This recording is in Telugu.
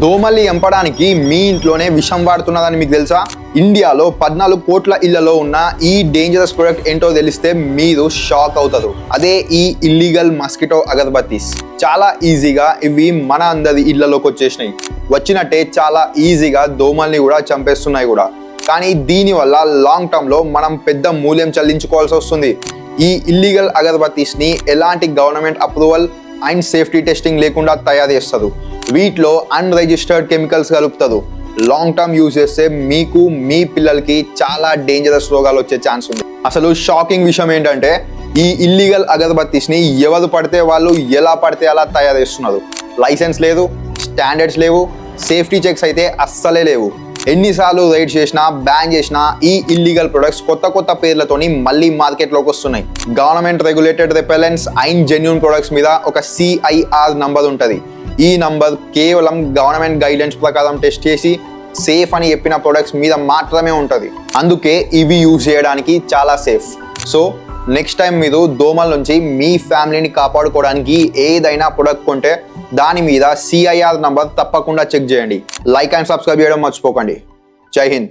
దోమల్ని ఎంపడానికి మీ ఇంట్లోనే విషం వాడుతున్నదని మీకు తెలుసా? ఇండియాలో పద్నాలుగు కోట్ల ఇళ్ళలో ఉన్న ఈ డేంజరస్ ప్రొడక్ట్ ఏంటో తెలిస్తే మీరు షాక్ అవుతారు. అదే ఈ ఇల్లీగల్ మస్కిటో అగరబత్తీస్. చాలా ఈజీగా ఇవి మన అందరి ఇళ్ళలోకి వచ్చేసినాయి. వచ్చినట్టే చాలా ఈజీగా దోమల్ని కూడా చంపేస్తున్నాయి కూడా. కానీ దీనివల్ల లాంగ్ టర్మ్లో మనం పెద్ద మూల్యం చెల్లించుకోవాల్సి వస్తుంది. ఈ ఇల్లీగల్ అగరబత్తీస్ని ఎలాంటి government approval and safety testing లేకుండా తయారు చేస్తుంది. వీటిలో అన్రిజిస్టర్డ్ కెమికల్స్ కలుపుతారు లాంగ్ టర్మ్ యూజ్ చేస్తే మీకు మీ పిల్లలకి చాలా డేంజరస్ రోగాలు వచ్చే ఛాన్స్ ఉంది. అసలు షాకింగ్ విషయం ఏంటంటే ఈ ఇల్లీగల్ అగర్బత్తిస్ని ఎవరు పడితే వాళ్ళు ఎలా పడితే అలా తయారు చేస్తున్నారు. లైసెన్స్ లేదు స్టాండర్డ్స్ లేవు సేఫ్టీ చెక్స్ అయితే అస్సలే లేవు. ఎన్నిసార్లు రైడ్ చేసినా బ్యాన్ చేసినా ఈ ఇల్లీగల్ ప్రొడక్ట్స్ కొత్త కొత్త పేర్లతోని మళ్ళీ మార్కెట్లోకి వస్తున్నాయి. Government regulated repellents and genuine products మీద ఒక సిఐఆర్ నంబర్ ఉంటుంది. ఈ నంబర్ కేవలం గవర్నమెంట్ గైడ్లైన్స్ ప్రకారం టెస్ట్ చేసి సేఫ్ అని చెప్పిన ప్రొడక్ట్స్ మీద మాత్రమే ఉంటుంది. అందుకే ఇవి యూజ్ చేయడానికి చాలా సేఫ్ సో నెక్స్ట్ టైం మీరు దోమల నుంచి మీ ఫ్యామిలీని కాపాడుకోవడానికి ఏదైనా ప్రొడక్ట్ కొంటే దాని మీద సిఐఆర్ నంబర్ తప్పకుండా చెక్ చేయండి. లైక్ అండ్ సబ్స్క్రైబ్ చేయడం మర్చిపోకండి. జై హింద్.